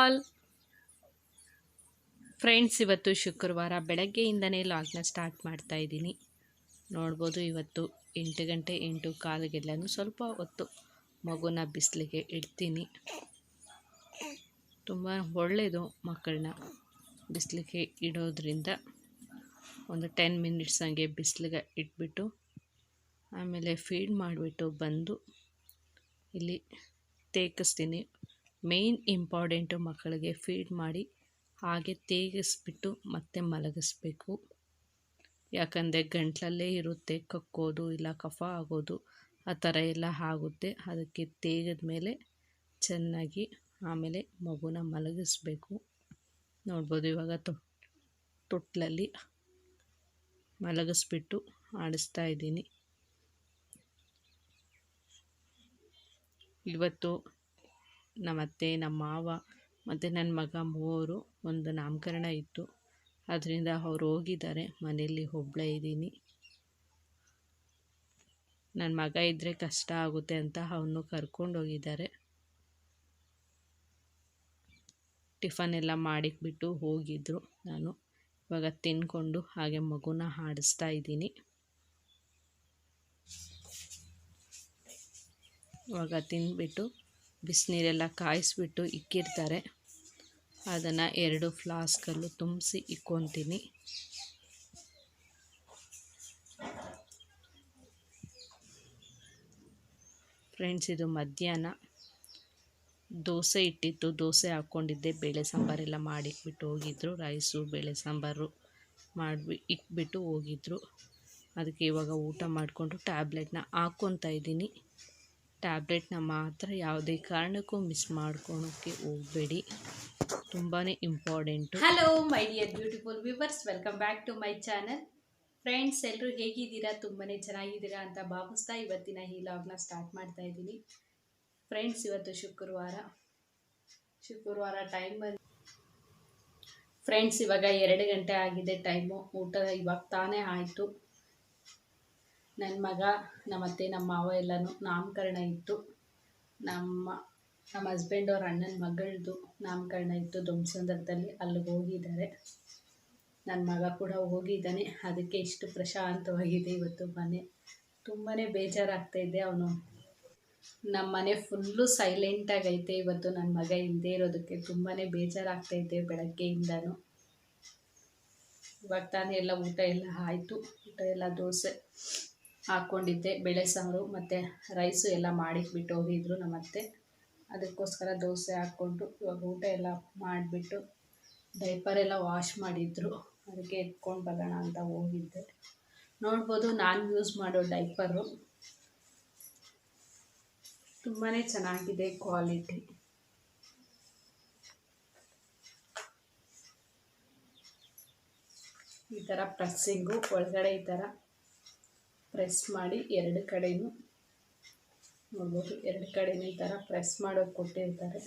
All friends ಇವತ್ತು ಶುಕ್ರವಾರ ಬೆಳಗ್ಗೆಯಿಂದನೇ ಲಾಗ್ನ start ಮಾಡ್ತಾ ಇದ್ದೀನಿ. ನೋಡ್ಬೋದು ಇವತ್ತು ಎಂಟು ಗಂಟೆ ಎಂಟು ಕಾಲಿಗೆಲ್ಲನೂ ಸ್ವಲ್ಪ ಹೊತ್ತು ಮಗುನ ಬಿಸಿಲಿಗೆ ಇಡ್ತೀನಿ. ತುಂಬ ಒಳ್ಳೆಯದು ಮಕ್ಕಳನ್ನ ಬಿಸಿಲಿಗೆ ಇಡೋದ್ರಿಂದ. ಒಂದು ಟೆನ್ ಮಿನಿಟ್ಸ್ ಹಂಗೆ ಬಿಸಿಲಿಗೆ ಇಟ್ಬಿಟ್ಟು ಆಮೇಲೆ ಫೀಡ್ ಮಾಡಿಬಿಟ್ಟು ಬಂದು ಇಲ್ಲಿ ತೇಗಿಸ್ತೀನಿ ಮೇಯ್ನ್ ಇಂಪಾರ್ಟೆಂಟು ಮಕ್ಕಳಿಗೆ ಫೀಡ್ ಮಾಡಿ ಹಾಗೆ ತೇಗಿಸ್ಬಿಟ್ಟು ಮತ್ತೆ ಮಲಗಿಸ್ಬೇಕು. ಯಾಕಂದರೆ ಗಂಟಲಲ್ಲೇ ಇರುತ್ತೆ, ಕಕ್ಕೋದು ಇಲ್ಲ ಕಫ ಆಗೋದು, ಆ ಥರ ಎಲ್ಲ ಆಗುತ್ತೆ. ಅದಕ್ಕೆ ತೇಗದ ಮೇಲೆ ಚೆನ್ನಾಗಿ ಆಮೇಲೆ ಮಗುನ ಮಲಗಿಸ್ಬೇಕು. ನೋಡ್ಬೋದು ಇವಾಗ ತೊಟ್ಲಲ್ಲಿ ಮಲಗಿಸ್ಬಿಟ್ಟು ಆಡಿಸ್ತಾ ಇದ್ದೀನಿ. ಇವತ್ತು ನಮ್ಮತ್ತೆ, ನಮ್ಮ ಮಾವ ಮತ್ತು ನನ್ನ ಮಗ ಮೂವರು ಒಂದು ನಾಮಕರಣ ಇತ್ತು. ಅದರಿಂದ ಅವ್ರು ಹೋಗಿದ್ದಾರೆ. ಮನೆಯಲ್ಲಿ ಒಬ್ಬಳೇ ಇದ್ದೀನಿ. ನನ್ನ ಮಗ ಇದ್ದರೆ ಕಷ್ಟ ಆಗುತ್ತೆ ಅಂತ ಅವನು ಕರ್ಕೊಂಡೋಗಿದ್ದಾರೆ ಟಿಫನ್ ಎಲ್ಲ ಮಾಡಿಕ್ಬಿಟ್ಟು ಹೋಗಿದ್ದರು ನಾನು. ಇವಾಗ ತಿನ್ಕೊಂಡು ಹಾಗೆ ಮಗುನ ಆಡಿಸ್ತಾ ಇದ್ದೀನಿ. ಇವಾಗ ತಿಂದ್ಬಿಟ್ಟು ಬಿಸಿನೀರೆಲ್ಲ ಕಾಯಿಸ್ಬಿಟ್ಟು ಇಕ್ಕಿರ್ತಾರೆ ಅದನ್ನು ಎರಡು ಫ್ಲಾಸ್ಕಲ್ಲು ತುಂಬಿಸಿ ಇಕ್ಕೊತೀನಿ. ಫ್ರೆಂಡ್ಸ್, ಇದು ಮಧ್ಯಾಹ್ನ. ದೋಸೆ ಇಟ್ಟಿತ್ತು, ದೋಸೆ ಹಾಕ್ಕೊಂಡಿದ್ದೆ. ಬೇಳೆ ಸಾಂಬಾರೆಲ್ಲ ಮಾಡಿಕ್ಬಿಟ್ಟು ಹೋಗಿದ್ರು. ರೈಸು, ಬೇಳೆ ಸಾಂಬಾರು ಮಾಡಿಬಿ ಇಕ್ಬಿಟ್ಟು ಹೋಗಿದ್ರು. ಅದಕ್ಕೆ ಇವಾಗ ಊಟ ಮಾಡಿಕೊಂಡು ಟ್ಯಾಬ್ಲೆಟ್ನ ಹಾಕ್ಕೊತಾ ಇದ್ದೀನಿ. ಟ್ಯಾಬ್ಲೆಟ್ನ ಮಾತ್ರ ಯಾವುದೇ ಕಾರಣಕ್ಕೂ ಮಿಸ್ ಮಾಡ್ಕೊಳೋಕ್ಕೆ ಹೋಗಬೇಡಿ. ತುಂಬಾ important. Hello, my dear beautiful viewers. Welcome back to my channel. Friends ಎಲ್ಲರೂ ಹೇಗಿದ್ದೀರಾ? ತುಂಬಾ ಚೆನ್ನಾಗಿದ್ದೀರಾ ಅಂತ ಭಾವಿಸ್ತಾ ಇವತ್ತಿನ ಈ ಲಾಗ್ನ ಸ್ಟಾರ್ಟ್ ಮಾಡ್ತಾ ಇದ್ದೀನಿ. ಫ್ರೆಂಡ್ಸ್, ಇವತ್ತು ಶುಕ್ರವಾರ. ಶುಕ್ರವಾರ ಟೈಮ್ ಬಂದು ಫ್ರೆಂಡ್ಸ್, ಇವಾಗ ಎರಡು ಗಂಟೆ ಆಗಿದೆ ಟೈಮು ಊಟ ಇವಾಗ ತಾನೇ ಆಯಿತು. ನನ್ನ ಮಗ, ನಮ್ಮತ್ತೆ ನಮ್ಮ ಮಾವ ಎಲ್ಲನೂ ನಾಮಕರಣ ಇತ್ತು. ನಮ್ಮ ನಮ್ಮ ಹಸ್ಬೆಂಡ್ ಅವ್ರ ಅಣ್ಣನ ಮಗಳದು ನಾಮಕರಣ ಇತ್ತು ದುಮ್ಸಂದ್ರದಲ್ಲಿ, ಅಲ್ಲಿಗೆ ಹೋಗಿದ್ದಾರೆ. ನನ್ನ ಮಗ ಕೂಡ ಹೋಗಿದ್ದಾನೆ. ಅದಕ್ಕೆ ಇಷ್ಟು ಪ್ರಶಾಂತವಾಗಿದೆ ಇವತ್ತು ಮನೆ. ತುಂಬಾ ಬೇಜಾರಾಗ್ತಾ ಇದೆ ಅವನು. ನಮ್ಮ ಮನೆ ಫುಲ್ಲು ಸೈಲೆಂಟಾಗೈತೆ ಇವತ್ತು ನನ್ನ ಮಗ ಹಿಂದೆ ಇರೋದಕ್ಕೆ. ತುಂಬಾ ಬೇಜಾರಾಗ್ತೈತೆ ಬೆಳಗ್ಗೆಯಿಂದನೂ. ಇವಾಗ ತಾನೇ ಎಲ್ಲ ಊಟ ಎಲ್ಲ ಆಯಿತು. ಊಟ ಎಲ್ಲ ದೋಸೆ. ಹಾಕ್ಕೊಂಡಿದ್ದೆ ಬೇಳೆ ಸಾರು ಮತ್ತು ರೈಸು ಎಲ್ಲ ಮಾಡಿಟ್ಬಿಟ್ಟು ಹೋಗಿದ್ರು ನಮ್ಮತ್ತೆ. ಅದಕ್ಕೋಸ್ಕರ ದೋಸೆ ಹಾಕ್ಕೊಂಡು ಇವಾಗ ಊಟ ಎಲ್ಲ ಮಾಡಿಬಿಟ್ಟು ಡೈಪರ್ ಎಲ್ಲ ವಾಶ್ ಮಾಡಿದ್ರು. ಅದಕ್ಕೆ ಎತ್ಕೊಂಡು ಬರೋಣ ಅಂತ ಹೋಗಿದ್ದೆ. ನೋಡ್ಬೋದು ನಾನು ಯೂಸ್ ಮಾಡೋ ಡೈಪರು ತುಂಬಾ ಚೆನ್ನಾಗಿದೆ ಕ್ವಾಲಿಟಿ ಈ ಥರ ಪ್ರೆಸ್ಸಿಂಗು ಒಳಗಡೆ ಈ ಥರ ಪ್ರೆಸ್ ಮಾಡಿ ಎರಡು ಕಡೆಯೂ ನೋಡ್ಬೋದು, ಎರಡು ಕಡೆಯೂ ಈ ಥರ ಪ್ರೆಸ್ ಮಾಡೋದು ಕೊಟ್ಟಿರ್ತಾರೆ.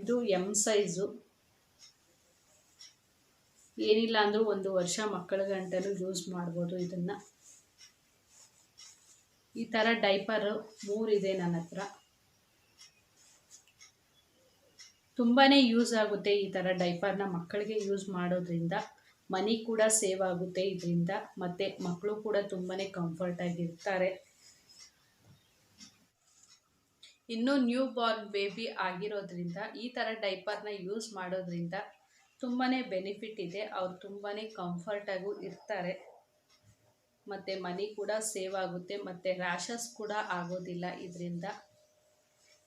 ಇದು ಎಂ ಸೈಜು ಏನಿಲ್ಲ ಅಂದರೂ ಒಂದು ವರ್ಷ ಮಕ್ಕಳ ಗಂಟಲು ಯೂಸ್ ಮಾಡ್ಬೋದು ಇದನ್ನು. ಈ ಥರ ಡೈಪರು ಮೂರಿದೆ ನನ್ನ ಹತ್ರ. ತುಂಬಾ ಯೂಸ್ ಆಗುತ್ತೆ ಈ ಥರ ಡೈಪರ್ನ ಮಕ್ಕಳಿಗೆ ಯೂಸ್ ಮಾಡೋದ್ರಿಂದ. ಮನಿ ಕೂಡ ಸೇವ್ ಆಗುತ್ತೆ ಇದರಿಂದ, ಮತ್ತು ಮಕ್ಕಳು ಕೂಡ ತುಂಬಾ ಕಂಫರ್ಟಾಗಿರ್ತಾರೆ ಇನ್ನು ನ್ಯೂ ಬಾರ್ನ್ ಬೇಬಿ ಆಗಿರೋದ್ರಿಂದ, ಈ ಥರ ಡೈಪರ್ನ ಯೂಸ್ ಮಾಡೋದ್ರಿಂದ ತುಂಬಾ ಬೆನಿಫಿಟ್ ಇದೆ. ಅವ್ರು ತುಂಬಾ ಕಂಫರ್ಟಾಗೂ ಇರ್ತಾರೆ. ಮತ್ತು ಮನಿ ಕೂಡ ಸೇವ್ ಆಗುತ್ತೆ, ಮತ್ತು ರ್ಯಾಷಸ್ ಕೂಡ ಆಗೋದಿಲ್ಲ ಇದರಿಂದ.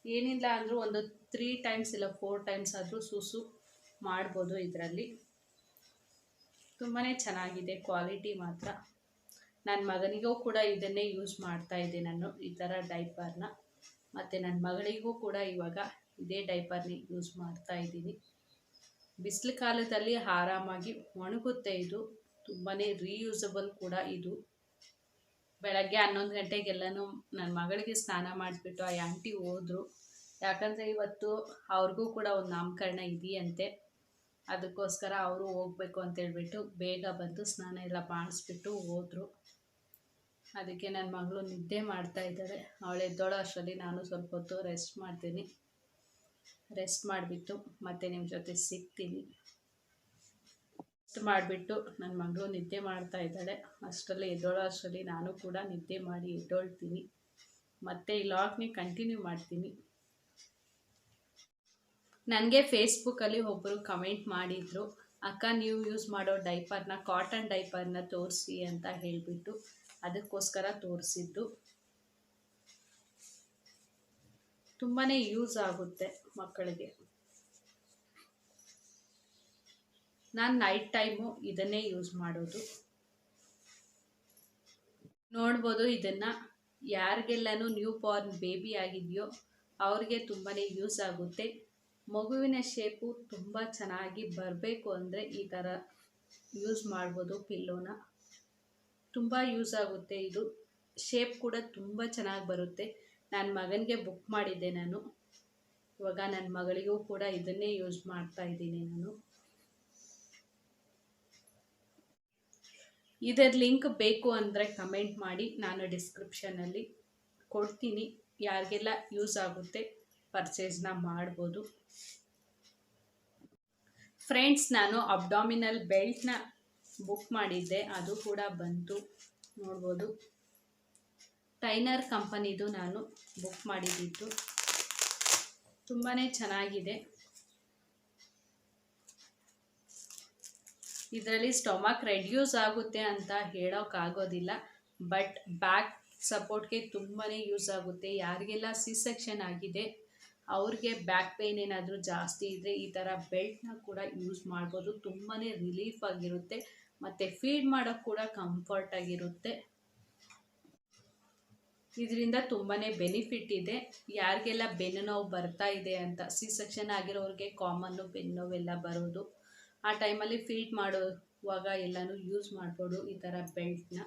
ಏನಿಲ್ಲ ಅಂದರೂ ಒಂದು ತ್ರೀ ಟೈಮ್ಸ್ ಇಲ್ಲ ಫೋರ್ ಟೈಮ್ಸ್ ಆದರೂ ಸುಸು ಮಾಡ್ಬೋದು ಇದರಲ್ಲಿ. ತುಂಬಾ ಚೆನ್ನಾಗಿದೆ ಕ್ವಾಲಿಟಿ ಮಾತ್ರ. ನನ್ನ ಮಗನಿಗೂ ಕೂಡ ಇದನ್ನೇ ಯೂಸ್ ಮಾಡ್ತಾ ಇದ್ದೆ ನಾನು, ಈ ಥರ ಡೈಪರ್ನ. ಮತ್ತು ನನ್ನ ಮಗಳಿಗೂ ಕೂಡ ಇವಾಗ ಇದೇ ಡೈಪರ್ನ ಯೂಸ್ ಮಾಡ್ತಾ ಇದ್ದೀನಿ. ಬಿಸಿಲು ಕಾಲದಲ್ಲಿ ಆರಾಮಾಗಿ ಒಣಗುತ್ತೆ ಇದು ತುಂಬಾ ರೀಯೂಸಬಲ್ ಕೂಡ ಇದು. ಬೆಳಗ್ಗೆ ಹನ್ನೊಂದು ಗಂಟೆಗೆಲ್ಲನೂ ನನ್ನ ಮಗಳಿಗೆ ಸ್ನಾನ ಮಾಡಿಬಿಟ್ಟು ಆ ಆಂಟಿ ಹೋದರು. ಯಾಕಂದರೆ ಇವತ್ತು ಅವ್ರಿಗೂ ಕೂಡ ಒಂದು ನಾಮಕರಣ ಇದೆಯಂತೆ. ಅದಕ್ಕೋಸ್ಕರ ಅವರು ಹೋಗ್ಬೇಕು ಅಂತೇಳ್ಬಿಟ್ಟು ಬೇಗ ಬಂದು ಸ್ನಾನ ಎಲ್ಲ ಮಾಡಿಸ್ಬಿಟ್ಟು ಹೋದರು. ಅದಕ್ಕೆ ನನ್ನ ಮಗಳು ನಿದ್ದೆ ಮಾಡ್ತಾ ಇದ್ದಾರೆ ಅವಳು ಎದ್ದೋಳೋ ಅಷ್ಟರಲ್ಲಿ ನಾನು ಸ್ವಲ್ಪ ಹೊತ್ತು ರೆಸ್ಟ್ ಮಾಡ್ತೀನಿ. ರೆಸ್ಟ್ ಮಾಡಿಬಿಟ್ಟು ಮತ್ತೆ ನಿಮ್ಮ ಜೊತೆ ಸಿಗ್ತೀನಿ. ರೆಸ್ಟ್ ಮಾಡಿಬಿಟ್ಟು ನನ್ನ ಮಗಳು ನಿದ್ದೆ ಮಾಡ್ತಾ ಇದ್ದಾಳೆ ಅಷ್ಟರಲ್ಲಿ ಎದ್ದೋಳೋ ಅಷ್ಟರಲ್ಲಿ ನಾನು ಕೂಡ ನಿದ್ದೆ ಮಾಡಿ ಎದ್ದೊಳ್ತೀನಿ. ಮತ್ತೆ ಈ ಲಾಗ್ನಿ ಕಂಟಿನ್ಯೂ ಮಾಡ್ತೀನಿ. ನನಗೆ ಫೇಸ್ಬುಕ್ಕಲ್ಲಿ ಒಬ್ಬರು ಕಮೆಂಟ್ ಮಾಡಿದರು, ಅಕ್ಕ, ನೀವು ಯೂಸ್ ಮಾಡೋ ಡೈಪರ್ನ ಕಾಟನ್ ಡೈಪರ್ನ ತೋರಿಸಿ ಅಂತ ಹೇಳಿಬಿಟ್ಟು ಅದಕ್ಕೋಸ್ಕರ ತೋರಿಸಿದ್ದು. ತುಂಬಾ ಯೂಸ್ ಆಗುತ್ತೆ ಮಕ್ಕಳಿಗೆ. ನಾನು ನೈಟ್ ಟೈಮು ಇದನ್ನೇ ಯೂಸ್ ಮಾಡೋದು. ನೋಡ್ಬೋದು ಇದನ್ನು ಯಾರಿಗೆಲ್ಲನೂ ನ್ಯೂ ಬಾರ್ನ್ ಬೇಬಿ ಆಗಿದೆಯೋ ಅವ್ರಿಗೆ ತುಂಬಾ ಯೂಸ್ ಆಗುತ್ತೆ. ಮಗುವಿನ ಶೇಪು ತುಂಬ ಚೆನ್ನಾಗಿ ಬರಬೇಕು ಅಂದರೆ ಈ ಥರ ಯೂಸ್ ಮಾಡ್ಬೋದು ಪಿಲ್ಲೋನ ತುಂಬ ಯೂಸ್ ಆಗುತ್ತೆ ಇದು. ಶೇಪ್ ಕೂಡ ತುಂಬ ಚೆನ್ನಾಗಿ ಬರುತ್ತೆ. ನನ್ನ ಮಗನಿಗೆ ಬುಕ್ ಮಾಡಿದ್ದೆ ನಾನು. ಇವಾಗ ನನ್ನ ಮಗಳಿಗೂ ಕೂಡ ಇದನ್ನೇ ಯೂಸ್ ಮಾಡ್ತಾ ಇದ್ದೀನಿ ನಾನು. ಇದರ ಲಿಂಕ್ ಬೇಕು ಅಂದರೆ ಕಮೆಂಟ್ ಮಾಡಿ. ನಾನು ಡಿಸ್ಕ್ರಿಪ್ಷನಲ್ಲಿ ಕೊಡ್ತೀನಿ. ಯಾರಿಗೆಲ್ಲ ಯೂಸ್ ಆಗುತ್ತೆ ಪರ್ಚೇಸ್ನ ಮಾಡ್ಬೋದು. ಫ್ರೆಂಡ್ಸ್, ನಾನು ಅಬ್ಡಾಮಿನಲ್ ಬೆಲ್ಟ್ನ ಬುಕ್ ಮಾಡಿದ್ದೆ. ಅದು ಕೂಡ ಬಂತು. ನೋಡ್ಬೋದು. ಟೈನರ್ ಕಂಪನಿದು ನಾನು ಬುಕ್ ಮಾಡಿದ್ದಿತ್ತು ತುಂಬಾ ಚೆನ್ನಾಗಿದೆ. ಇದರಲ್ಲಿ ಸ್ಟೊಮಕ್ ರೆಡ್ಯೂಸ್ ಆಗುತ್ತೆ ಅಂತ ಹೇಳೋಕ್ಕಾಗೋದಿಲ್ಲ ಬಟ್ ಬ್ಯಾಕ್ ಸಪೋರ್ಟ್ಗೆ ತುಂಬಾ ಯೂಸ್ ಆಗುತ್ತೆ. ಯಾರಿಗೆಲ್ಲ ಸಿ ಸೆಕ್ಷನ್ ಆಗಿದೆ ಅವ್ರಿಗೆ ಬ್ಯಾಕ್ ಪೇಯ್ನ್ ಏನಾದರೂ ಜಾಸ್ತಿ ಇದ್ದರೆ ಈ ಥರ ಬೆಲ್ಟ್ನ ಕೂಡ ಯೂಸ್ ಮಾಡ್ಬೋದು. ತುಂಬಾ ರಿಲೀಫ್ ಆಗಿರುತ್ತೆ. ಮತ್ತು ಫೀಡ್ ಮಾಡೋಕ್ಕೆ ಕೂಡ ಕಂಫರ್ಟ್ ಆಗಿರುತ್ತೆ. ಇದರಿಂದ ತುಂಬಾ ಬೆನಿಫಿಟ್ ಇದೆ. ಯಾರಿಗೆಲ್ಲ ಬೆನ್ನು ನೋವು ಬರ್ತಾ ಇದೆ ಅಂತ ಸಿ ಸೆಕ್ಷನ್ ಆಗಿರೋರಿಗೆ ಕಾಮನ್ನು ಬೆನ್ನು ನೋವೆಲ್ಲ ಬರೋದು. ಆ ಟೈಮಲ್ಲಿ ಫೀಡ್ ಮಾಡುವಾಗ ಎಲ್ಲನೂ ಯೂಸ್ ಮಾಡ್ಬೋದು ಈ ಥರ ಬೆಲ್ಟ್ನ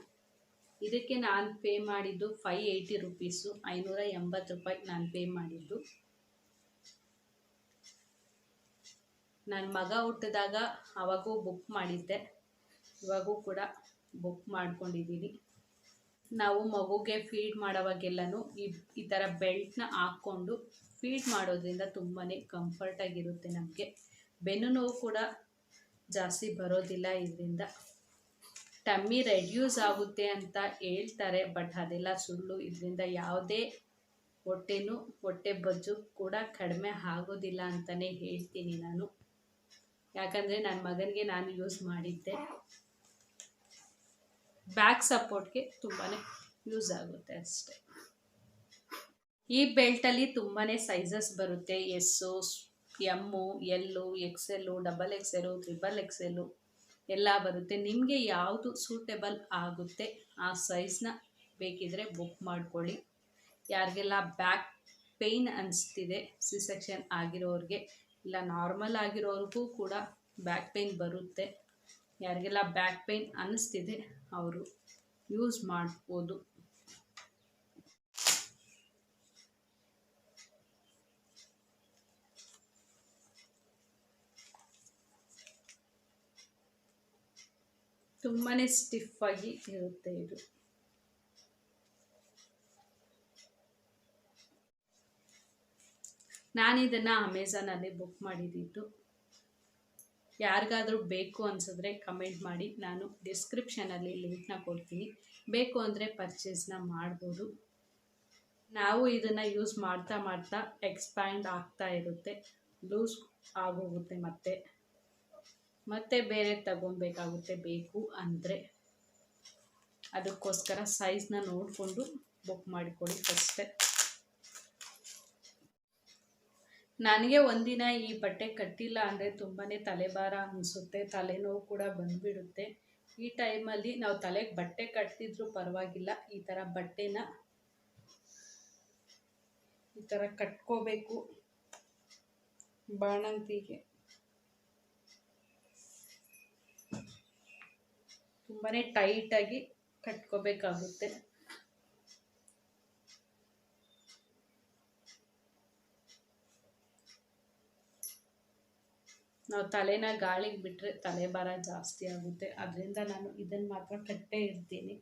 ಇದಕ್ಕೆ ನಾನು ಪೇ ಮಾಡಿದ್ದು ಫೈ ಏಯ್ಟಿ ರುಪೀಸು ಐನೂರ ಎಂಬತ್ತು ರೂಪಾಯಿ ನಾನು ಪೇ ಮಾಡಿದ್ದು. ನನ್ನ ಮಗ ಹುಟ್ಟಿದಾಗ ಅವಾಗೂ ಬುಕ್ ಮಾಡಿದ್ದೆ. ಇವಾಗೂ ಕೂಡ ಬುಕ್ ಮಾಡ್ಕೊಂಡಿದ್ದೀನಿ ನಾವು ಮಗುಗೆ ಫೀಡ್ ಮಾಡೋವಾಗೆಲ್ಲನೂ ಈ ಈ ಥರ ಬೆಲ್ಟ್ನ ಹಾಕ್ಕೊಂಡು ಫೀಡ್ ಮಾಡೋದ್ರಿಂದ ತುಂಬಾ ಕಂಫರ್ಟಾಗಿರುತ್ತೆ ನಮಗೆ. ಬೆನ್ನು ನೋವು ಕೂಡ ಜಾಸ್ತಿ ಬರೋದಿಲ್ಲ ಇದರಿಂದ. ಟಮ್ಮಿ ರೆಡ್ಯೂಸ್ ಆಗುತ್ತೆ ಅಂತ ಹೇಳ್ತಾರೆ ಬಟ್ ಅದೆಲ್ಲ ಸುಳ್ಳು. ಇದರಿಂದ ಯಾವುದೇ ಹೊಟ್ಟೆನೂ, ಹೊಟ್ಟೆ ಬಜ್ಜು ಕೂಡ ಕಡಿಮೆ ಆಗೋದಿಲ್ಲ ಅಂತಲೇ ಹೇಳ್ತೀನಿ ನಾನು. ಯಾಕಂದರೆ ನನ್ನ ಮಗನಿಗೆ ನಾನು ಯೂಸ್ ಮಾಡಿದ್ದೆ. ಬ್ಯಾಕ್ ಸಪೋರ್ಟ್ಗೆ ತುಂಬಾ ಯೂಸ್ ಆಗುತ್ತೆ ಅಷ್ಟೆ. ಈ ಬೆಲ್ಟಲ್ಲಿ ತುಂಬಾ ಸೈಜಸ್ ಬರುತ್ತೆ. S M L XL double XL triple XL ಎಲ್ಲ ಬರುತ್ತೆ. ನಿಮಗೆ ಯಾವುದು ಸೂಟೇಬಲ್ ಆಗುತ್ತೆ ಆ ಸೈಜ್ನ ಬೇಕಿದ್ರೆ ಬುಕ್ ಮಾಡ್ಕೊಳ್ಳಿ. ಯಾರಿಗೆಲ್ಲ ಬ್ಯಾಕ್ ಪೇಯ್ನ್ ಅನಿಸ್ತಿದೆ ಸಿ ಸೆಕ್ಷನ್ ಆಗಿರೋರಿಗೆ ಇಲ್ಲ ನಾರ್ಮಲ್ ಆಗಿರೋರಿಗೂ ಕೂಡ ಬ್ಯಾಕ್ ಪೇಯ್ನ್ ಬರುತ್ತೆ. ಯಾರಿಗೆಲ್ಲ ಬ್ಯಾಕ್ ಪೇಯ್ನ್ ಅನ್ನಿಸ್ತಿದೆ, ಅವರು ಯೂಸ್ ಮಾಡ್ಬೋದು. ತುಂಬಾ ಆಗಿ ಇರುತ್ತೆ ಇದು. ನಾನು ಇದನ್ನು ಅಮೆಝಾನಲ್ಲಿ ಬುಕ್ ಮಾಡಿದ್ದು. ಯಾರಿಗಾದರೂ ಬೇಕು ಅನಿಸಿದ್ರೆ ಕಮೆಂಟ್ ಮಾಡಿ. ನಾನು ಡಿಸ್ಕ್ರಿಪ್ಷನಲ್ಲಿ ಲಿಂಕ್ನ ಕೊಡ್ತೀನಿ. ಬೇಕು ಅಂದರೆ ಪರ್ಚೇಸ್ನ ಮಾಡ್ಬೋದು. ನಾವು ಇದನ್ನು ಯೂಸ್ ಮಾಡ್ತಾ ಮಾಡ್ತಾ ಎಕ್ಸ್ಪ್ಯಾಂಡ್ ಆಗ್ತಾ ಇರುತ್ತೆ. ಲೂಸ್ ಆಗೋಗುತ್ತೆ ಮತ್ತೆ. ಮತ್ತೆ ಬೇರೆ ತಗೊಬೇಕಾಗುತ್ತೆ ಬೇಕು ಅಂದರೆ. ಅದಕ್ಕೋಸ್ಕರ ಸೈಜ್ನ ನೋಡಿಕೊಂಡು ಬುಕ್ ಮಾಡಿಕೊಡಿ ಫಸ್ಟೇ ನನಗೆ ಒಂದಿನ ಈ ಬಟ್ಟೆ ಕಟ್ಟಿಲ್ಲ ಅಂದರೆ ತುಂಬಾ ತಲೆಭಾರ ಅನಿಸುತ್ತೆ, ತಲೆನೋವು ಕೂಡ ಬಂದುಬಿಡುತ್ತೆ. ಈ ಟೈಮಲ್ಲಿ ನಾವು ತಲೆಗೆ ಬಟ್ಟೆ ಕಟ್ತಿದ್ರು ಪರವಾಗಿಲ್ಲ, ಈ ಥರ ಬಟ್ಟೆನ ಈ ಥರ ಕಟ್ಕೋಬೇಕು ಬಾಣಂತಿಗೆ. ತುಂಬಾ ಟೈಟಾಗಿ ಕಟ್ಕೋಬೇಕಾಗುತ್ತೆ. ನಾವು ತಲೆನ ಗಾಳಿಗೆ ಬಿಟ್ಟರೆ ತಲೆ ಭಾರ ಜಾಸ್ತಿ ಆಗುತ್ತೆ. ಅದರಿಂದ ನಾನು ಇದನ್ನು ಮಾತ್ರ ಕಟ್ಟೇ ಇರ್ತೀನಿ.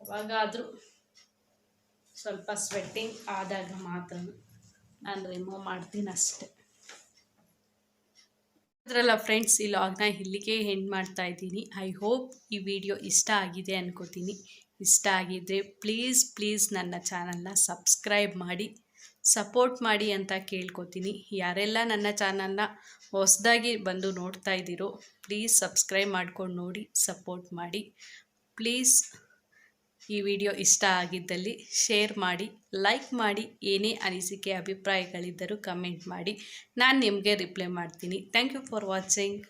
ಯಾವಾಗಾದರೂ ಸ್ವಲ್ಪ ಸ್ವೆಟ್ಟಿಂಗ್ ಆದಾಗ ಮಾತ್ರ ನಾನು ರಿಮೂವ್ ಮಾಡ್ತೀನಿ ಅಷ್ಟೆ. ಅದರಲ್ಲ ಫ್ರೆಂಡ್ಸ್ ಈ ಲಾಗ್ನ ಇಲ್ಲಿಗೆ ಎಂಡ್ ಮಾಡ್ತಾ ಇದ್ದೀನಿ. ಐ ಹೋಪ್ ಈ ವಿಡಿಯೋ ಇಷ್ಟ ಆಗಿದೆ ಅನ್ಕೋತೀನಿ. ಇಷ್ಟ ಆಗಿದ್ದರೆ ಪ್ಲೀಸ್ ಪ್ಲೀಸ್ ನನ್ನ ಚಾನಲ್ನ ಸಬ್ಸ್ಕ್ರೈಬ್ ಮಾಡಿ. ಸಪೋರ್ಟ್ ಮಾಡಿ ಅಂತ ಕೇಳ್ಕೊತೀನಿ. ಯಾರೆಲ್ಲ ನನ್ನ ಚಾನಲ್ನ ಹೊಸದಾಗಿ ಬಂದು ನೋಡ್ತಾ ಇದ್ದೀರೋ, ಪ್ಲೀಸ್ ಸಬ್ಸ್ಕ್ರೈಬ್ ಮಾಡ್ಕೊಂಡು ನೋಡಿ, ಸಪೋರ್ಟ್ ಮಾಡಿ. ಪ್ಲೀಸ್ ಈ ವಿಡಿಯೋ ಇಷ್ಟ ಆಗಿದ್ದಲ್ಲಿ ಶೇರ್ ಮಾಡಿ, ಲೈಕ್ ಮಾಡಿ, ಏನೇ ಅನಿಸಿಕೆ, ಅಭಿಪ್ರಾಯಗಳಿದ್ದರೂ ಕಮೆಂಟ್ ಮಾಡಿ. ನಾನು ನಿಮಗೆ ರಿಪ್ಲೈ ಮಾಡ್ತೀನಿ. Thank you for watching.